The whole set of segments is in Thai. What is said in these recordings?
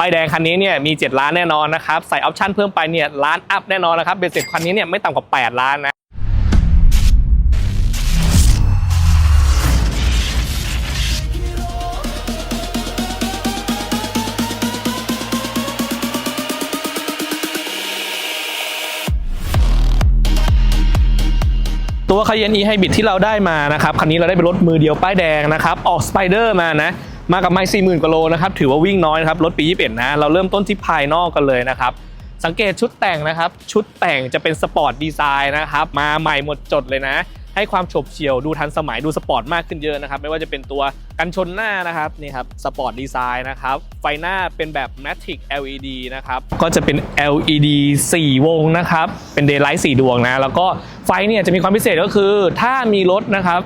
ป้ายแดงคันนี้เนี่ยมี 7 ล้านแน่นอนนะครับใส่ออปชั่นเพิ่มไปเนี่ยล้านอัพแน่นอนนะครับเบ็ดเสร็จคันนี้เนี่ยไม่ต่ำกว่า 8 ล้านนะตัวคาเยน e Hybrid ที่เราได้มานะครับคันนี้เราได้เป็นรถมือเดียวป้ายแดงนะครับออกสไปเดอร์มานะ มากับไม่สี่หมื่นกว่าโลนะครับถือว่าวิ่งน้อยนะครับรถปี 21 นะ เราเริ่มต้นที่ภายนอกกันเลยนะครับ สังเกตชุดแต่งนะครับ ชุดแต่งจะเป็นสปอร์ตดีไซน์นะครับ มาใหม่หมดจดเลยนะ ให้ความโฉบเฉี่ยวดูทันสมัยดูสปอร์ตมากขึ้นเยอะนะครับ ไม่ว่าจะเป็นตัวกันชนหน้านะครับนี่ครับสปอร์ตดีไซน์นะครับ ไฟหน้าเป็นแบบ Matic LED นะครับ ก็จะเป็น LED 4 วงนะครับ เป็น Daylight 4 ดวงนะ แล้วก็ไฟเนี่ยจะมีความพิเศษก็คือ ถ้ามีรถนะครับ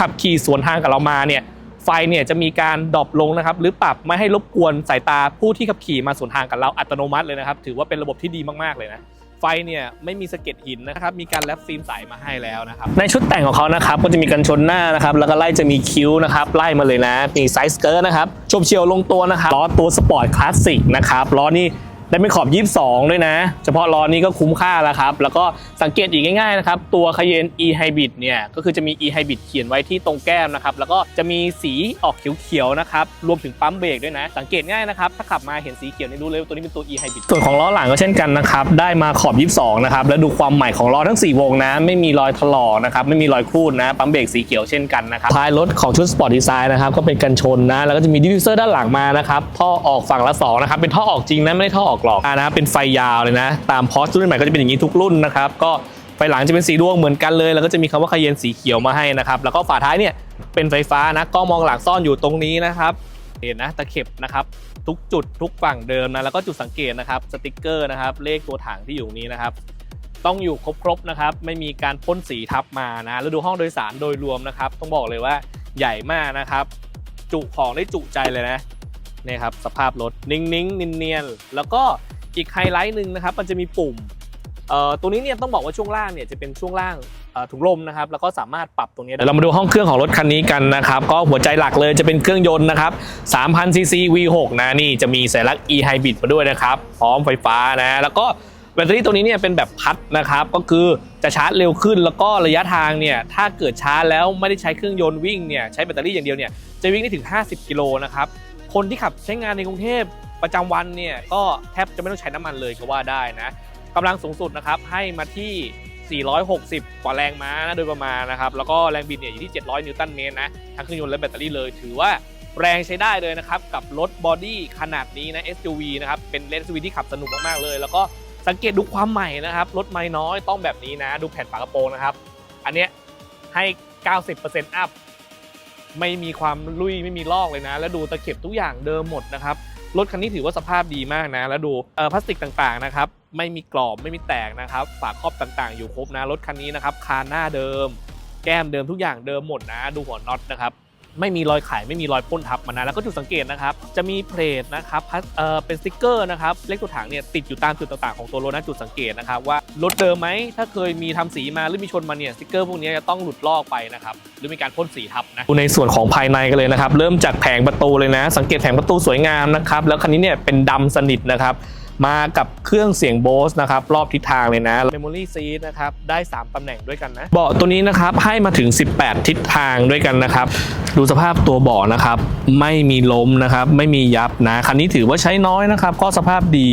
ขับขี่สวนทางกับเรามาเนี่ย ไฟเนี่ยจะมีการดรอปลงนะครับหรือปรับไม่ให้รบกวนสายตาผู้ที่ขับขี่มาสวนทางกับเราอัตโนมัติเลยนะครับ ถือว่าเป็นระบบที่ดีมากๆเลยนะไฟเนี่ยไม่มีสะเก็ดหินนะครับมีการแรปฟิล์มใสมาให้แล้วนะครับในชุดแต่งของเขานะครับก็จะมีกันชนหน้านะครับแล้วก็ไล่จะมีคิ้วนะครับไล่มาเลยนะมีไซส์เกิร์ตนะครับชมเชียวลงตัวนะครับล้อตัวสปอร์ตคลาสสิกนะครับล้อนี่ ได้เป็นขอบ 22 ด้วยนะ เฉพาะล้อนี้ก็คุ้มค่าแล้วครับ แล้วก็สังเกตอีกง่ายๆนะครับ ตัว Cayenne e Hybrid เนี่ย ก็คือจะมี e Hybrid เขียนไว้ที่ตรงแก้มนะครับ แล้วก็จะมีสีออกเขียวๆนะครับ รวมถึงปั๊มเบรกด้วยนะ สังเกตง่ายนะครับ ถ้าขับมาเห็นสีเขียวนี่รู้เลยว่าตัวนี้เป็นตัว e Hybrid ส่วนของล้อหลังก็เช่นกันนะครับ ได้มาขอบ 22 นะครับ แล้วดูความใหม่ของล้อทั้ง 4 วงนะ ไม่มีรอยถลอกนะครับ ไม่มีรอยครูดนะ ปั๊มเบรกสีเขียวเช่นกันนะครับ ท้ายรถของชุดสปอร์ตดีไซน์นะครับ ก็เป็นกันชนนะ แล้วก็จะมีดิฟฟิวเซอร์ด้านหลังมานะครับ ท่อออกฝั่งละ2นะครับ เป็นท่อออกจริงนะ ไม่ได้ท่อออกหลอกอ่านะครับเป็นไฟยาวเลยนะ ตามพอสรุ่นใหม่ก็จะเป็นอย่างนี้ทุกรุ่นนะครับ ก็ไฟหลังจะเป็นสีดวงเหมือนกันเลย แล้วก็จะมีคำว่าคาเยนสีเขียวมาให้นะครับ แล้วก็ฝาท้ายเนี่ยเป็นไฟฟ้านะกล้องมองหลังซ่อนอยู่ตรงนี้นะครับเห็นนะตะเข็บนะครับทุกจุดทุกฝั่งเดิมนะแล้วก็จุดสังเกตนะครับสติกเกอร์นะครับเลขตัวถังที่อยู่นี้นะครับต้องอยู่ครบๆนะครับไม่มีการพ่นสีทับมานะแล้วดูห้องโดยสารโดยรวมนะครับ ต้องบอกเลยว่าใหญ่มากนะครับ จุของได้จุใจเลยนะ นี่ครับสภาพรถนิ่งๆเนียนๆแล้วก็อีกไฮไลท์หนึ่งนะครับมันจะมีปุ่มตัวนี้เนี่ยต้องบอกว่าช่วงล่างเนี่ยจะเป็นช่วงล่างถุงลมนะครับแล้วก็สามารถปรับตรงนี้ได้เดี๋ยวเรามาดูห้องเครื่องของรถคันนี้กันนะครับ ก็หัวใจหลักเลยจะเป็นเครื่องยนต์นะครับ3,000ซีซี V6 นะนี่จะมีสัญลักษณ์ e hybrid มาด้วยนะครับ พร้อมไฟฟ้านะ แล้วก็แบตเตอรี่ตัวนี้เนี่ยเป็นแบบพัดนะครับก็คือจะชาร์จเร็วขึ้น แล้วก็ระยะทางเนี่ยถ้าเกิดชาร์จแล้วไม่ได้ใช้เครื่องยนต์วิ่งเนี่ยใช้แบตเตอรี่อย่างเดียวเนี่ยจะวิ่งได้ถึง 50 กิโลนะครับ คนที่ขับใช้งานในกรุงเทพประจำวันเนี่ยก็แทบจะไม่ต้องใช้น้ำมันเลยก็ว่าได้นะกำลังสูงสุดนะครับให้มาที่ 460 กว่าแรงม้านะโดยประมาณนะครับแล้วก็แรงบิดเนี่ยอยู่ที่ 700 นิวตันเมตรนะทั้งเครื่องยนต์และแบตเตอรี่เลย ถือว่าแรงใช้ได้เลยนะครับ กับรถบอดี้ขนาดนี้นะ SUV นะครับ เป็นเลน SUV ที่ขับสนุกมาก ๆ เลย แล้วก็สังเกตดูความใหม่นะครับ รถไม่น้อยต้องแบบนี้นะ ดูแผ่นฝากระโปรงนะครับ อันเนี้ยให้ 90%อัพ ไม่มีความลุยไม่มีลอกเลยนะ แล้วดูตะเข็บทุกอย่างเดิมหมดนะครับรถคันนี้ถือว่าสภาพดีมากนะ แล้วดูพลาสติกต่างๆนะครับไม่มีกรอบไม่มีแตกนะครับฝาครอบต่างๆ อยู่ครบนะรถคันนี้นะครับคานหน้าเดิม แก้มเดิมทุกอย่างเดิมหมดนะ ดูหัวน็อตนะครับ ไม่มีรอยไข่ไม่มีรอยพ่นทับมานะแล้วก็จุดสังเกตนะครับจะมีเพลทนะครับเอ่อเป็นสติกเกอร์นะครับเลขตัวถังเนี่ยติดอยู่ตามจุดต่างๆของตัวรถนะจุดสังเกตนะครับว่ารถเดิมไหมถ้าเคยมีทำสีมาหรือมีชนมาเนี่ยสติกเกอร์พวกนี้จะต้องหลุดลอกไปนะครับหรือมีการพ่นสีทับนะดูในส่วนของภายในกันเลยนะครับ เริ่มจากแผงประตูเลยนะ สังเกตแผงประตูสวยงามนะครับแล้วคันนี้เนี่ยเป็นดำสนิทนะครับ มากับเครื่องเสียงโบสนะครับรอบทิศทางเลยนะ Memory Seat นะครับได้ 3ตำแหน่งด้วยกันนะเบาะตัวนี้นะครับให้มาถึง 18 ทิศทางด้วยกันนะครับ ดูสภาพตัวเบาะนะครับ ไม่มีล้มนะครับ ไม่มียับนะคันนี้ถือว่าใช้น้อยนะครับ ก็สภาพดี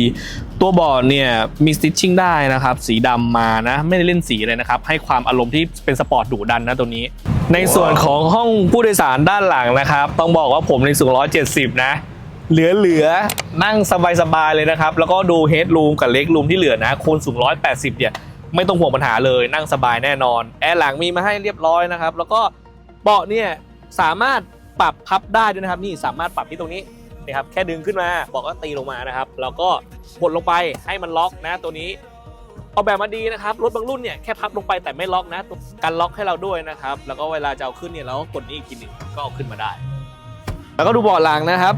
ตัวเบาะเนี่ยมีสติชชิ่งได้นะครับ สีดำมานะ ไม่ได้เล่นสีเลยนะครับ ให้ความอารมณ์ที่เป็นสปอร์ตดุดันนะตัวนี้ ในส่วนของห้องผู้โดยสารด้านหลังนะครับ ต้องบอกว่าผมในสูง 170 นะ เหลือเหลือๆ นั่งสบายๆ เลยนะครับ แล้วก็ดูเฮดรูมกับเล็กรูมที่เหลือนะคูณสูง 180 เนี่ย ไม่ต้องห่วงปัญหาเลยนั่งสบายแน่นอน แอร์หลังมีมาให้เรียบร้อยนะครับ แล้วก็เบาะเนี่ย สามารถปรับพับได้ด้วยนะครับ นี่สามารถปรับที่ตรงนี้นี่ครับแค่ดึงขึ้นมาเบอกก็ตีลงมานะครับ แล้วก็กดลงไปให้มันล็อกนะตัวนี้ออกแบบมาดีนะครับรถบางรุ่นเนี่ยแค่พับลงไปแต่ไม่ล็อกนะการล็อกให้เราด้วยนะครับ แล้วก็เวลาจะเอาขึ้นเนี่ยเราก็กดนี้อีกทีหนึ่งก็เอาขึ้นมาได้ แล้วก็ดูเบาะหลังนะครับ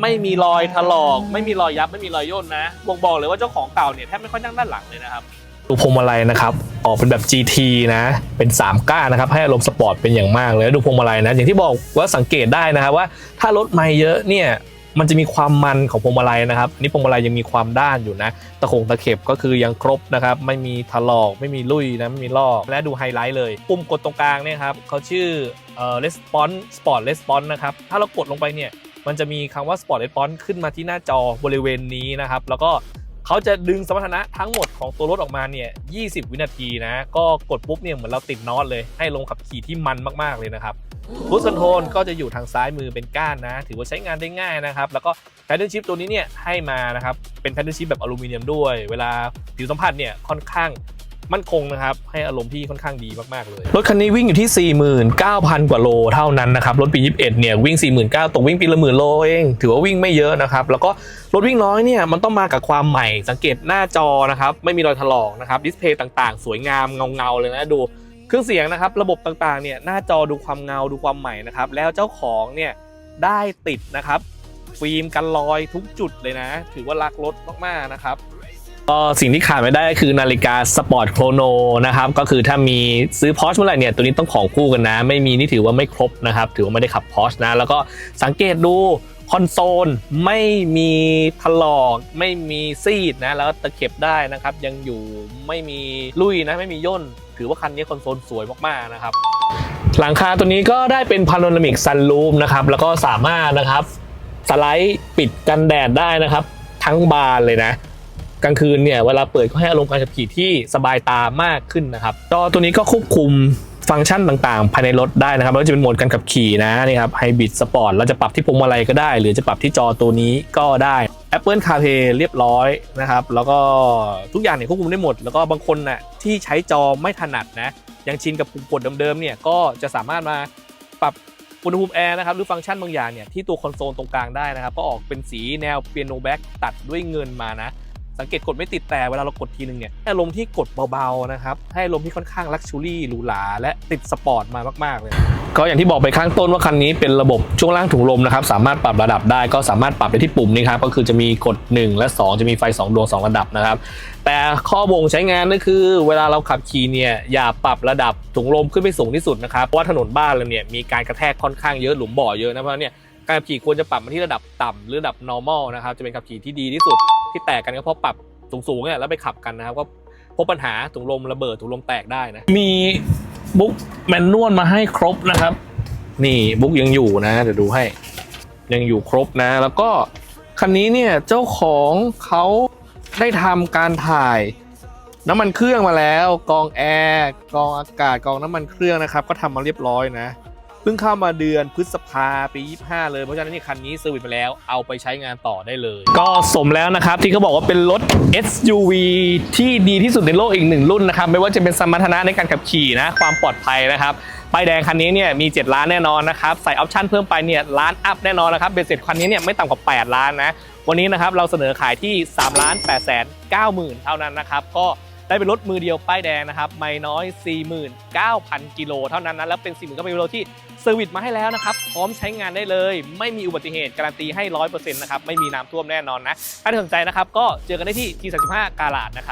ไม่มีรอยถลอก ไม่มีรอยยับไม่มีรอยย่นนะบ่งบอกเลยว่าเจ้าของเก่าเนี่ยแทบไม่ค่อยนั่งด้านหลังเลยนะครับดูพวงมาลัยนะครับออกเป็นแบบ GT นะ เป็น3ก้านนะครับ ให้อารมณ์สปอร์ตเป็นอย่างมากเลยดูพวงมาลัยนะ อย่างที่บอกว่าสังเกตได้นะครับว่าถ้ารถไม่เยอะเนี่ยมันจะมีความมันของพวงมาลัยนะครับนี่พวงมาลัยยังมีความด้านอยู่นะ ตะขงตะเข็บก็คือยังครบนะครับ ไม่มีถลอก ไม่มีลุยนะ ไม่มีลอก และดูไฮไลท์เลย ปุ่มกดตรงกลางเนี่ยครับเขาชื่อเอ่อ response sport response นะครับ ถ้าเรากดลงไปเนี่ย มันจะมีคำว่า sport response ขึ้นมาที่หน้าจอบริเวณนี้นะครับ แล้วก็เขาจะดึงสมรรถนะทั้งหมดของตัวรถออกมาเนี่ย 20 วินาทีนะ ก็กดปุ๊บเนี่ยเหมือนเราติดน็อตเลย ให้ลงขับขี่ที่มันมาก ๆ เลยนะครับฟูดคอนโทรลก็จะอยู่ทางซ้ายมือเป็นก้านนะ ถือว่าใช้งานได้ง่ายนะครับ แล้วก็แพดเดิลชิพตัวนี้เนี่ยให้มานะครับ เป็นแพดเดิลชิพแบบอลูมิเนียมด้วย เวลาผิวสัมผัสเนี่ยค่อนข้าง มั่นคงนะครับ ให้อารมณ์ที่ค่อนข้างดีมากๆเลย รถคันนี้วิ่งอยู่ที่ 49,000 กว่าโลเท่านั้นนะครับ รถปี 21 เนี่ย วิ่ง 49,000ตกวิ่งปีละหมื่นโลเอง ถือว่าวิ่งไม่เยอะนะครับ แล้วก็รถวิ่งน้อยเนี่ย มันต้องมากับความใหม่ สังเกตหน้าจอนะครับ ไม่มีรอยถลอกนะครับ ดิสเพย์ต่างๆ สวยงามเงาๆเลยนะดู เครื่องเสียงนะครับ ระบบต่างๆ เนี่ย หน้าจอดูความเงา ดูความใหม่นะครับ แล้วเจ้าของเนี่ยได้ติดนะครับ ฟิล์มกันรอยทุกจุดเลยนะ ถือว่ารักรถมากๆนะครับ ก็สิ่งที่ขาดไม่ได้ก็คือนาฬิกาสปอร์ตโครโนนะครับก็คือถ้ามีซื้อพอชเมื่อไหร่เนี่ยตัวนี้ต้องของคู่กันนะ ไม่มีนี่ถือว่าไม่ครบนะครับถือว่าไม่ได้ขับพอชนะ แล้วก็สังเกตดูคอนโซลไม่มีถลอกไม่มีซีดนะแล้วตะเข็บได้นะครับ ยังอยู่ไม่มีลุยนะไม่มีย่น ถือว่าคันนี้คอนโซลสวยมากๆนะครับ หลังคาตัวนี้ก็ได้เป็นพาโนรามิกซันรูมนะครับแล้วก็สามารถนะครับสไลด์ปิดกันแดดได้นะครับ ทั้งบานเลยนะ กลางคืนเนี่ยเวลาเปิดก็ให้อารมณ์การขับขี่ที่สบายตามากขึ้นนะครับจอตัวนี้ก็ควบคุมฟังก์ชันต่างๆ ภายในรถได้นะครับแล้วจะเป็นโหมดการขับขี่นะนี่ครับไฮบริดสปอร์ตเราจะปรับที่พวงมาลัยก็ได้ หรือจะปรับที่จอตัวนี้ก็ได้ Apple CarPlay เรียบร้อยนะครับ แล้วก็ทุกอย่างเนี่ยควบคุมได้หมด แล้วก็บางคนน่ะที่ใช้จอไม่ถนัดนะยังชินกับปุ่มกดเดิมๆเนี่ยก็จะสามารถมาปรับอุณหภูมิแอร์นะครับหรือฟังก์ชันบางอย่างเนี่ยที่ตัวคอนโซลตรงกลางได้นะครับ ก็ออกเป็นสีแนวเปียโนแบ็กตัดด้วยเงินมานะ สังเกตกดไม่ติดแต่เวลาเรากดทีนึงเนี่ยให้อารมณ์ที่กดเบาๆนะครับให้อารมณ์ที่ค่อนข้างลักชูรี่หรูหราและติดสปอร์ตมามากๆเลยก็อย่างที่บอกไปข้างต้นว่าคันนี้เป็นระบบช่วงล่างถุงลมนะครับสามารถปรับระดับได้ก็สามารถปรับได้ที่ปุ่มนี้ครับก็คือจะมีกด 1 และ 2 จะมีไฟ 2 ดวง 2 ระดับนะครับแต่ข้อบ่งใช้งานก็คือ เวลาเราขับขี่เนี่ยอย่าปรับระดับถุงลมขึ้นไปสูงที่สุดนะครับเพราะว่าถนนบ้านเราเนี่ยมีการกระแทกค่อนข้างเยอะหลุมบ่อเยอะนะเพราะนั้นเนี่ยการขับขี่ควรจะปรับมาที่ระดับต่ำหรือระดับ normal นะครับจะเป็นขับขี่ที่ดีที่สุด ที่แตกกันก็เพราะปรับสูงๆเนี่ยแล้วไปขับกันนะครับก็พบปัญหาถุงลมระเบิดถุงลมแตกได้นะ มีบุ๊กแมนนวลมาให้ครบนะครับ นี่บุ๊กยังอยู่นะ เดี๋ยวดูให้ ยังอยู่ครบนะ แล้วก็คันนี้เนี่ยเจ้าของเขาได้ทำการถ่ายน้ำมันเครื่องมาแล้วกรองแอร์กรองอากาศกรองน้ำมันเครื่องนะครับ ก็ทำมาเรียบร้อยนะเพิ่งเข้ามาเดือนพฤษภาปี 25 เลย เพราะฉะนั้นนี่คันนี้เซอร์วิสไปแล้วเอาไปใช้งานต่อได้เลย ก็สมแล้วนะครับ ที่เขาบอกว่าเป็นรถ SUV ที่ดีที่สุดในโลกอีกหนึ่งรุ่นนะครับ ไม่ว่าจะเป็นสมรรถนะในการขับขี่นะ ความปลอดภัยนะครับป้ายแดงคันนี้เนี่ยมี 7 ล้านแน่นอนนะครับ ใส่ออปชั่นเพิ่มไปเนี่ยล้านอัพแน่นอนนะครับเบสเสร็จคันนี้เนี่ยไม่ต่ำกว่า 8 ล้านนะวันนี้นะครับเราเสนอขายที่3ล้าน8แสน9หมื่นเท่านั้นนะครับก็ ได้เป็นรถมือเดียวป้ายแดงนะครับไม่น้อย 49,000 กิโลเท่านั้นนะแล้วเป็น49,000กิโลที่เซอร์วิสมาให้แล้วนะครับ พร้อมใช้งานได้เลย ไม่มีอุบัติเหตุการันตีให้ 100%นะครับ ไม่มีน้ำท่วมแน่นอนนะ ถ้าสนใจนะครับ ก็เจอกันได้ที่ G35 กาลาดนะครับ